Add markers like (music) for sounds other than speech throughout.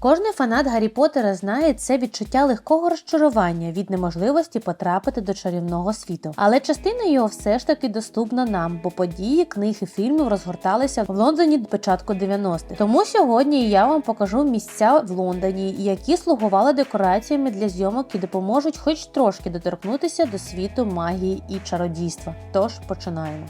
Кожний фанат Гаррі Поттера знає це відчуття легкого розчарування від неможливості потрапити до чарівного світу. Але частина його все ж таки доступна нам, бо події, книг і фільмів розгорталися в Лондоні до початку 90-х. Тому сьогодні я вам покажу місця в Лондоні, які слугували декораціями для зйомок і допоможуть хоч трошки доторкнутися до світу магії і чародійства. Тож починаємо.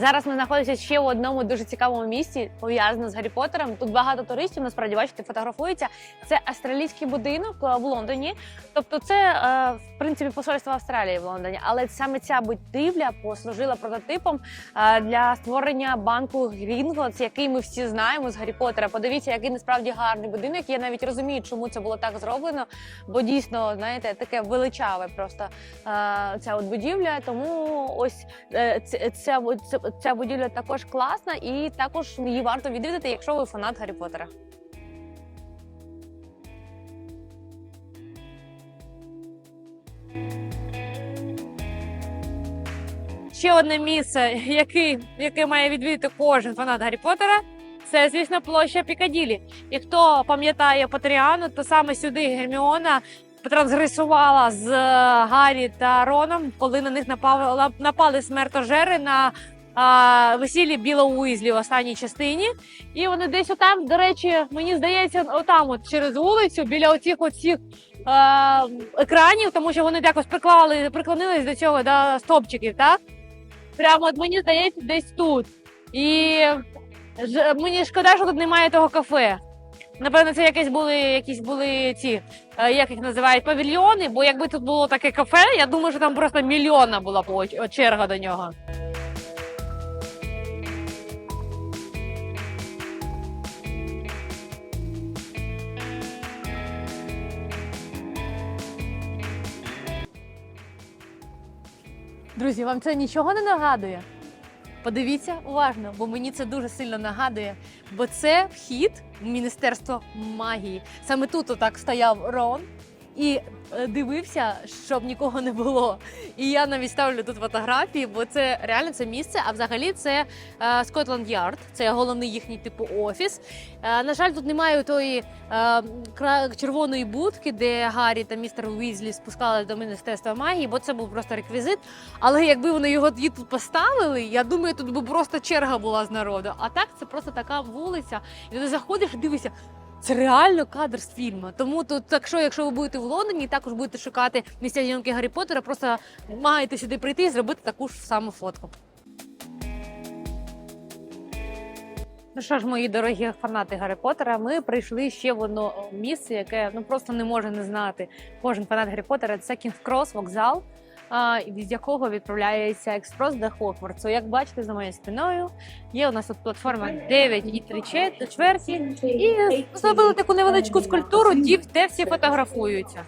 Зараз ми знаходимося ще в одному дуже цікавому місці, пов'язано з Гаррі Поттером. Тут багато туристів, насправді бачите, фотографуються. Це австралійський будинок е, в Лондоні. Тобто, це е, в принципі посольство Австралії в Лондоні. Але саме ця будівля послужила прототипом е, для створення банку Грінготс, який ми всі знаємо з Гаррі Поттера. Подивіться, який насправді гарний будинок. Я навіть розумію, чому це було так зроблено, бо дійсно, знаєте, таке величаве просто ця от будівля. Тому ось е, ця, ця, будівля також класна, і також її варто відвідати, якщо ви фанат Гаррі Поттера. Ще одне місце, яке, яке має відвідати кожен фанат Гаррі Поттера, це, звісно, площа Пікаділі. І хто пам'ятає Патріану, то саме сюди Герміона трансгресувала з е, Гаррі та Роном, коли на них напали, напали смертожери на весіллі Біла Уізлі в останній частині. І вони десь отам, до речі, мені здається, отам, от через вулицю, біля оцих оцих е, екранів, тому що вони якось приклали, приклонились до цього до стопчиків, так? Прямо от мені здається, десь тут. І ж, мені шкода, що тут немає того кафе. Напевно, це якісь були якісь були ці, е, як їх називають, павільйони, бо якби тут було таке кафе, я думаю, що там просто мільйонна була черга до нього. Друзі, вам це нічого не нагадує? Подивіться уважно, бо мені це дуже сильно нагадує. Бо це вхід в Міністерство магії. Саме тут отак стояв Рон і е, дивився, щоб нікого не було. І я навіть ставлю тут фотографії, бо це реально це місце. А взагалі це Скотланд Ярд, це головний їхній типу офіс. Е, на жаль, тут немає тої е, червоної будки, де Гаррі та містер Уізлі спускали до міністерства магії, бо це був просто реквізит. Але якби вони його тоді тут поставили, я думаю, тут би просто черга була з народу. А так це просто така вулиця. І ти заходиш і дивишся. Це реально кадр з фільму. Тому тут, так що, якщо ви будете в Лондоні, також будете шукати місця зйомки Гаррі Поттера, просто маєте сюди прийти і зробити таку ж саму фотку. Ну що ж, мої дорогі фанати Гаррі Поттера, ми прийшли ще в одне місце, яке ну просто не може не знати. Кожен фанат Гаррі Поттера це Кінг Крос вокзал, від якого відправляється експрес до Хогвартсу. Як бачите, за моєю спиною є у нас тут платформа 9 і 3 чверті. І зробили таку невеличку скульптуру, де всі фотографуються.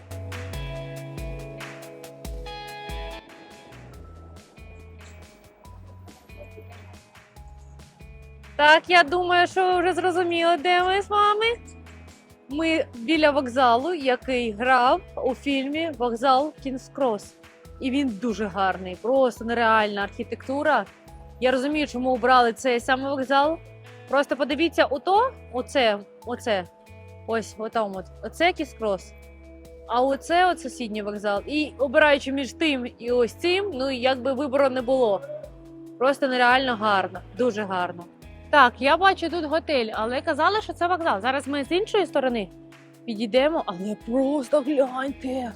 Так, я думаю, що ви вже зрозуміли, де ми з вами. Ми біля вокзалу, який грав у фільмі Вокзал Кінс Крос. І він дуже гарний, просто нереальна архітектура. Я розумію, чому обрали цей саме вокзал. Просто подивіться, ото, оце, оце, ось отам от. Оце Кінс Крос. А оце от сусідній вокзал. І обираючи між тим і ось цим, ну якби вибору не було. Просто нереально гарно, дуже гарно. Так, я бачу тут готель, але казали, що це вокзал. Зараз ми з іншої сторони підійдемо, але просто гляньте,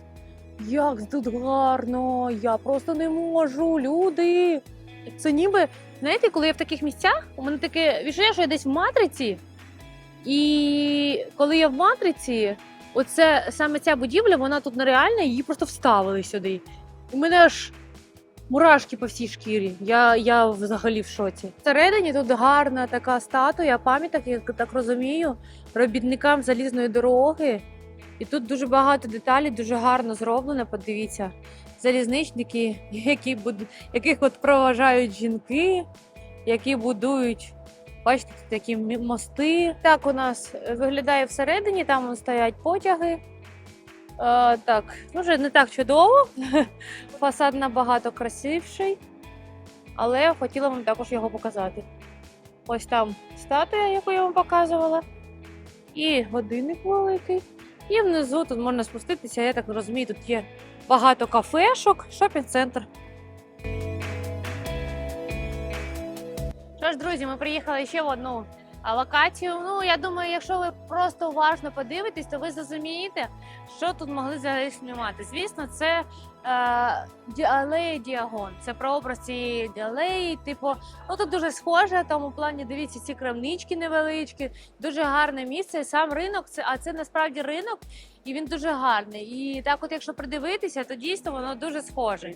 як тут гарно! Я просто не можу, люди. Це ніби, знаєте, коли я в таких місцях, у мене таке відчуття, що я десь в матриці. І коли я в матриці, оце саме ця будівля, вона тут нереальна, її просто вставили сюди. У мене аж мурашки по всій шкірі. Я, я взагалі в шоці. Всередині тут гарна така статуя, пам'яток, я так розумію, робітникам залізної дороги. І тут дуже багато деталей, дуже гарно зроблено. Подивіться, залізничники, які буд... яких от проважають жінки, які будують. Бачите, такі мости. Так у нас виглядає всередині, там стоять потяги. Е, так, може не так чудово. (laughs) Фасад набагато красивший, але хотіла вам також його показати. Ось там статуя, яку я вам показувала. І годинник великий. І внизу тут можна спуститися, я так розумію, тут є багато кафешок, шопінг-центр. Що ж, друзі, ми приїхали ще в одну локацію. Ну, я думаю, якщо ви просто уважно подивитесь, то ви зрозумієте, що тут могли взагалі знімати. Звісно, це е, алея Діагон. Це прообраз цієї алеї. Типу, ну тут дуже схоже, тому плані дивіться ці крамнички невеличкі, дуже гарне місце. Сам ринок, це а це насправді ринок, і він дуже гарний. І так, от якщо придивитися, то дійсно воно дуже схоже.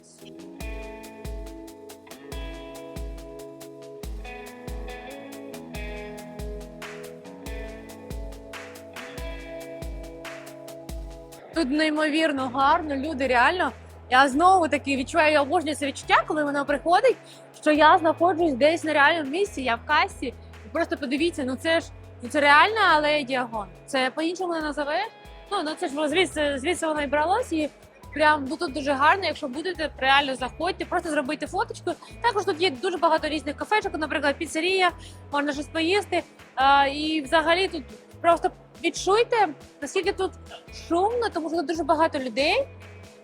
Тут неймовірно гарно, люди реально. Я знову таки відчуваю, я обожнюю це відчуття, коли воно приходить, що я знаходжусь десь на реальному місці, я в касі. Просто подивіться, ну це ж ну це реальна алея Діагон. Це по-іншому не називаєш. Ну, ну це ж звідси, звідси воно і бралось, і прям ну тут дуже гарно. Якщо будете, реально заходьте, просто зробити фоточку. Також тут є дуже багато різних кафешок, наприклад, піцерія, можна щось поїсти. А, і взагалі тут просто відчуйте, наскільки тут шумно, тому що дуже багато людей.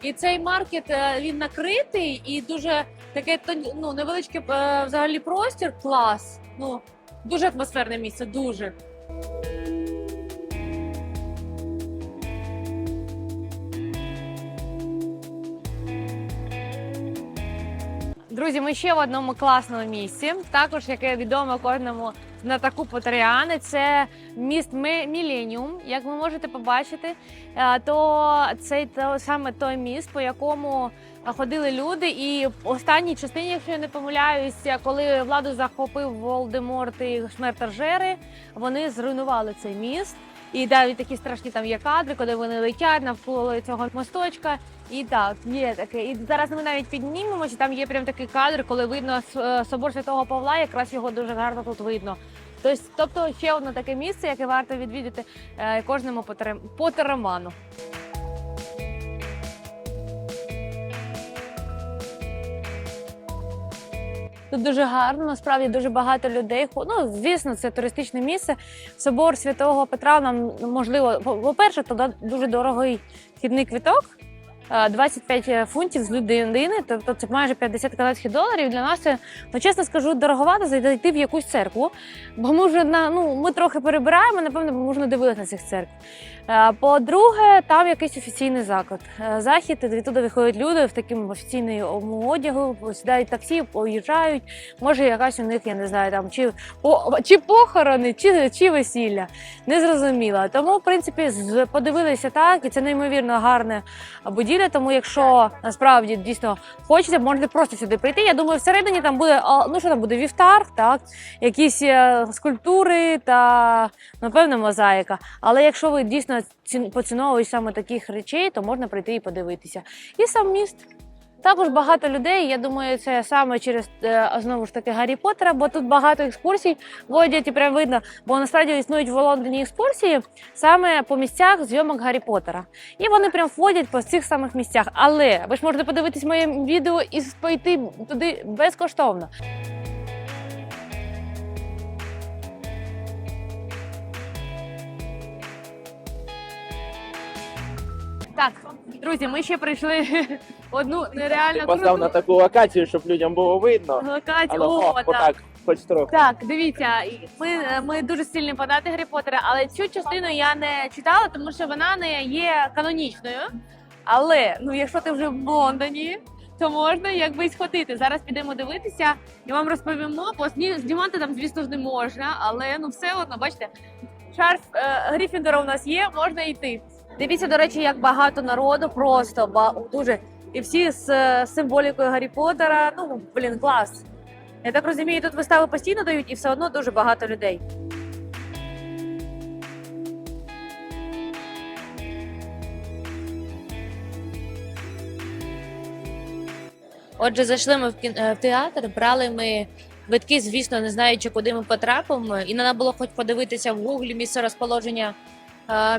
І цей маркет е, він накритий і дуже таке ну, невеличкий е, взагалі простір, клас. Ну, дуже атмосферне місце, дуже. Друзі, ми ще в одному класному місці, також яке відомо кожному знатоку Потріани. Це міст Міленіум. Як ви можете побачити, е, то це саме той міст, по якому ходили люди. І в останній частині, якщо я не помиляюся, коли владу захопив Волдеморт і Шмертержери, вони зруйнували цей міст. І навіть такі страшні там є кадри, коли вони летять навколо цього мосточка. І так, є таке. І зараз ми навіть піднімемося. Там є прям такий кадр, коли видно собор Святого Павла, якраз його дуже гарно тут видно. Тобто, ще одне таке місце, яке варто відвідати е, кожному потероману. Тут дуже гарно, насправді дуже багато людей. Ну, звісно, це туристичне місце. Собор Святого Петра нам можливо, по- по-перше, туди дуже дорогий вхідний квіток. Е, 25 фунтів з людини, тобто це майже 50 канадських доларів. Для нас це, ну чесно скажу, дороговато зайти в якусь церкву. Бо ми вже на ну ми трохи перебираємо, напевно, бо можна дивитися на цих церкв. Е, По-друге, там якийсь офіційний заклад. Е, Захід, відтуди виходять люди в такому офіційному одягу, сідають таксі, поїжджають. Може, якась у них, я не знаю, там чи, по, чи похорони, чи, чи весілля. Не зрозуміло. Тому, в принципі, подивилися так, і це неймовірно гарне будівля. Тому, якщо насправді дійсно хочеться, можете просто сюди прийти. Я думаю, всередині там буде ну що там буде вівтар, так, якісь е, скульптури та напевно мозаїка. Але якщо ви дійсно ці- поціновуєте саме таких речей, то можна прийти і подивитися. І сам міст. Також багато людей. Я думаю, це саме через е, знову ж таки Гаррі Поттера, бо тут багато екскурсій водять і прям видно. Бо насправді існують в Лондоні екскурсії саме по місцях зйомок Гаррі Поттера. І вони прям ходять по цих самих місцях. Але ви ж можете подивитись моє відео і пойти туди безкоштовно. Так, друзі, ми ще прийшли одну нереально Ти постав на таку локацію, щоб людям було видно. локацію. Але О, так. отак, хоч трохи. Так, дивіться, ми, ми дуже сильні фанати Гаррі Поттера, але цю частину я не читала, тому що вона не є канонічною. Але ну, якщо ти вже в Лондоні, то можна якби й сходити. Зараз підемо дивитися і вам розповімо, бо знімати там, звісно ж, не можна, але ну все одно, бачите, шарф е, Гріфіндора у нас є, можна йти. Дивіться, до речі, як багато народу, просто ба- дуже. І всі з е, символікою Гаррі Поттера. Ну, блін, клас. Я так розумію, тут вистави постійно дають і все одно дуже багато людей. Отже, зайшли ми в кін- е, в театр, брали ми квитки, звісно, не знаючи, куди ми потрапимо. І треба було хоч подивитися в гуглі місце розположення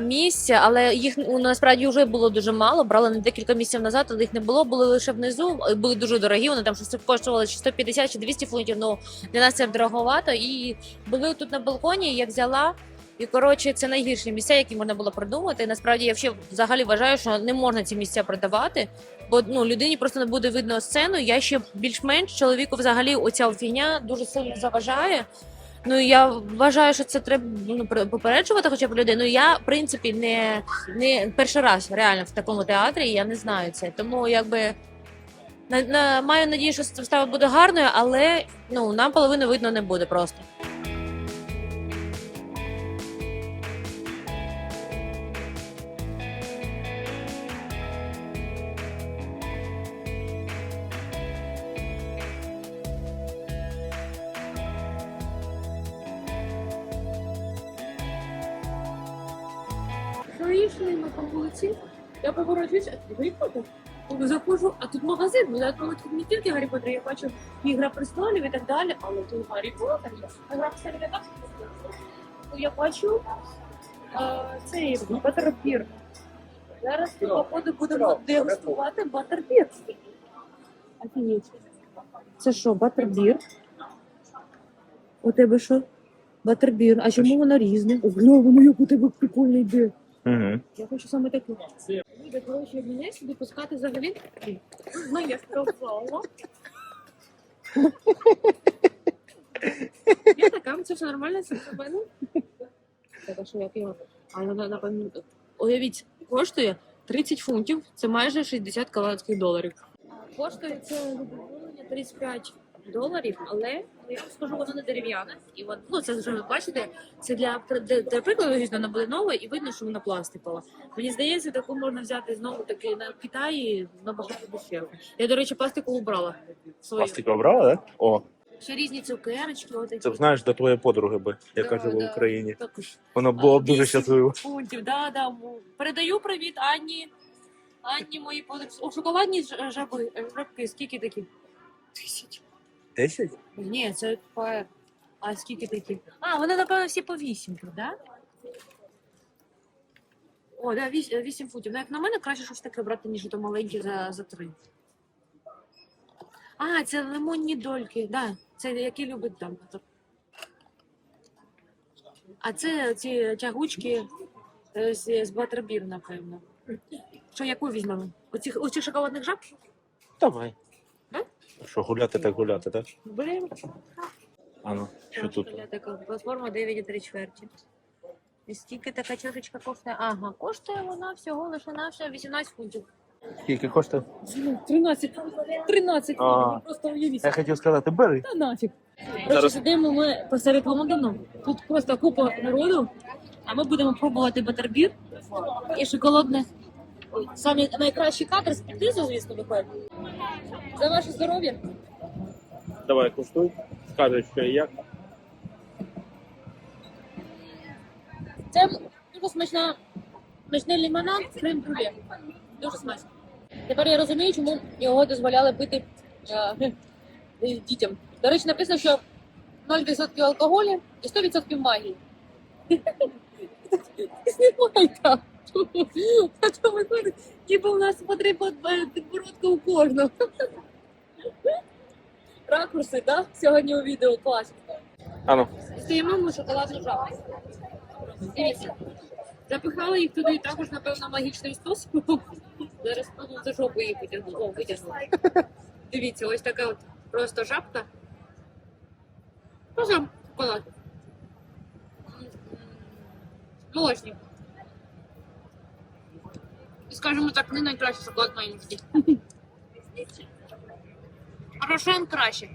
місць, але їх ну, насправді вже було дуже мало. Брали не декілька місяців назад, але їх не було, були лише внизу, е, були дуже дорогі. Вони там щось коштували чи 150 чи 200 фунтів. Ну для нас це дороговато. І були тут на балконі. Я взяла. І коротше, це найгірші місця, які можна було придумати. Насправді я ще взагалі вважаю, що не можна ці місця продавати, бо ну людині просто не буде видно сцену. Я ще більш-менш чоловіку взагалі оця фігня дуже сильно заважає. Ну я вважаю, що це треба ну, попереджувати хоча б людей. Я в принципі не, не перший раз реально в такому театрі. і Я не знаю це. Тому якби на, на маю надію, що вистава буде гарною, але ну нам половину видно не буде просто. Йшли ми по вулиці, я поворачуюсь, а тут Гаррі Поттер. Заходжу, а тут магазин, ну я думаю, тут не тільки Гаррі Поттер, я бачу і Гра престолів і так далі, але тут Гаррі Поттер. А Гра престолів я так Ну, я бачу а, цей батербір. Зараз ми, походу будемо дегустувати батербір. Офігеть. Це що, батербір? У тебе що? Батербір. А чому воно різне? О, воно як у тебе прикольно йде. Угу. Я хочу саме таке. Люди, коротше, мене сюди пускати взагалі. Ну, я сказала. Я така, це все нормально, це все нормально. Так, а що як його? А вона, напевно, уявіть, коштує 30 фунтів, це майже 60 канадських доларів. Коштує це задоволення 35 доларів, але ну, я вам скажу, воно не дерев'яне. І от, ну, це вже ви бачите, це для, для, для прикладу, звісно, вона буде нова і видно, що вона пластикова. Мені здається, таку можна взяти знову таки на Китаї набагато дешевше. Я, до речі, пластику убрала. Свою. Пластик обрала, так? О, Ще різні цукерочки, отакі. це знаєш до твоєї подруги би, яка Да, живе да. в Україні. Також. Вона була б дуже Вісім щаслива. Фунтів, да, да. Передаю привіт Анні. Анні, мої подружці. О, шоколадні жаби, жабки, скільки такі? Тисяч. Десять? Ні, це паер. А скільки такі? А, вони, напевно, всі по вісім да? О, да, віс- е, вісім футів. Ну, як на мене, краще щось таке брати, ніж то маленькі за, за три. А, це лимонні дольки, да. Це які любить там. А це ці тягучки е, з, з батербір, напевно. Що, яку візьмемо? Оцих, оцих шоколадних жаб? Давай. Що, гуляти так гуляти, так? Беремо. А ну, що тут? Така платформа 9,3 чверті. І скільки така чашечка коштує? Ага, коштує вона всього лише навсього 18 фунтів. Скільки коштує? 13. 13 А. просто уявіть. Я хотів сказати, бери. Та нафіг. Зараз- сидимо ми посеред Лондону. Тут просто купа народу, а ми будемо пробувати батербір і шоколадне. Ой, самі найкращі кадри з підлізу, звісно, виходять. За ваше здоров'я. Давай, куштуй. Скажи, що і як. Це дуже смачна, смачний лимонад з крем брюле. Дуже смачно. Тепер я розумію, чому його дозволяли пити е, е, дітям. До речі, написано, що 0% алкоголю і 100% магії. (laughs) Знімай так. А то виходить, ніби у нас по три підбородка у кожного. Ракурси, так? Сьогодні у відео класні. А ну. Стоїмо шоколадну жабу. Дивіться. Запихали їх туди також, напевно, магічним способом. Зараз ну, за жопу її витягну. О, витягнула. Дивіться, ось така от просто жабка. Просто шоколад. Молочник. Скажімо так, не найкращий заклад моєму житті. (laughs) Рошен краще.